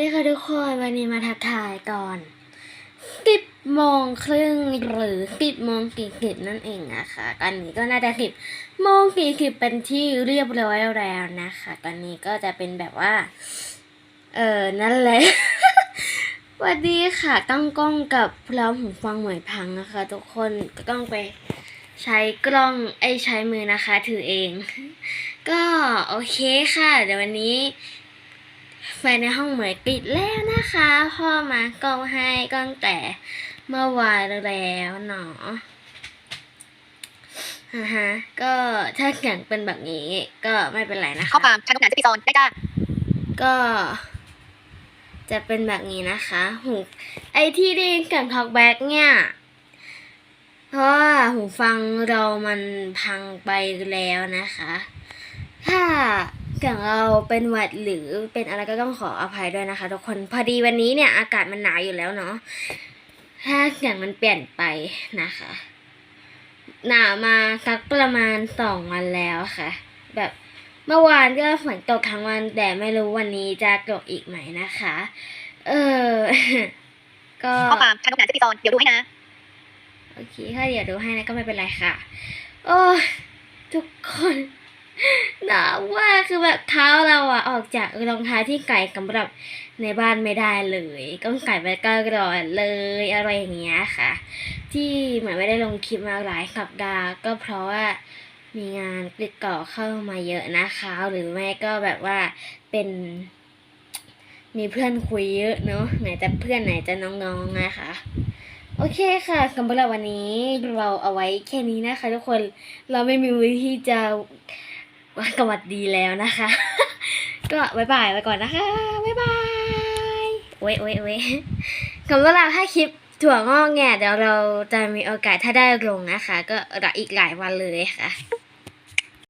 ดีค่ะทุกคนวันนี้มาทักทายตอนสิบโมงครึ่งหรือสิบโมงสี่สิบนั่นเองนะคะตอนนี้ก็น่าจะสิบโมงสี่สิบเป็นที่เรียบร้อยแล้วนะคะ ตอนนี้ก็จะเป็นแบบว่า เออนั่นแหละสวัสดีค่ะตั้งกล้องกับพร้อมหูฟังเหมยพังนะคะ ทุกคนก็ต้องไปใช้กล้องไอ้ใช้มือนะคะ ถือเอง ก็โอเคค่ะเดี๋ยววันนี้ ไฟในห้องเหมยปิดแล้วนะคะ พ่อมากล้องให้กล้องแต่เมื่อวานแล้วเนาะฮะฮะก็ถ้าเสียงเป็นแบบนี้ก็ไม่เป็นไรนะคะข้อความทางทำงานสปีโซนได้จ้าก็ จะเป็นแบบนี้นะคะหูไอที่ได้ยินเสียงทอกแบ็กเนี่ย เพราะว่าหูฟังเรามันพังไปแล้วนะคะ ถ้าเสียงเราเป็นหวัดหรือเป็นอะไรก็ต้องขออภัยด้วยนะคะ ทุกคนพอดีวันนี้เนี่ยอากาศมันหนาวอยู่แล้วเนาะถ้าเสียงมันเปลี่ยนไปนะคะ หนาวมาสักประมาณสองวันแล้วค่ะ แบบเมื่อวานก็ฝนตกทั้งวัน แต่ไม่รู้วันนี้จะตกอีกไหมนะคะ เออ ก็ข้อความทางทำงานสปีโซนเดี๋ยวดูให้นะโอเคถ้าเดี๋ยวดูให้นะก็ไม่เป็นไรค่ะ โอ้ยทุกคน หนาวมาคือแบบเท้าเราอะออกจากรองเท้าที่ไก่สำหรับในบ้านไม่ได้เลยก็ไก่ไปก็รอนเลยอะไรอย่างเงี้ยค่ะ ที่เหมือนไม่ได้ลงคลิปมาหลายสัปดาห์ ก็เพราะว่ามีงานติดต่อเข้ามาเยอะนะคะ หรือไม่ก็แบบว่าเป็น มีเพื่อนคุยเยอะเนาะไหนจะเพื่อนไหนจะน้องๆนะคะโอเคค่ะสำหรับวันนี้เราเอาไว้แค่นี้นะคะทุกคนเราไม่มีวิธีจะ สวัสดีแล้วนะคะ ก็บายบายไปก่อนนะคะบายบายโอ้ยโอ้ยโอ้ยสำหรับถ้าคลิปถั่วงอกเนี่ยเดี๋ยวเราจะมีโอกาสถ้าได้ลงนะคะ ก็รออีกหลายวันเลยค่ะ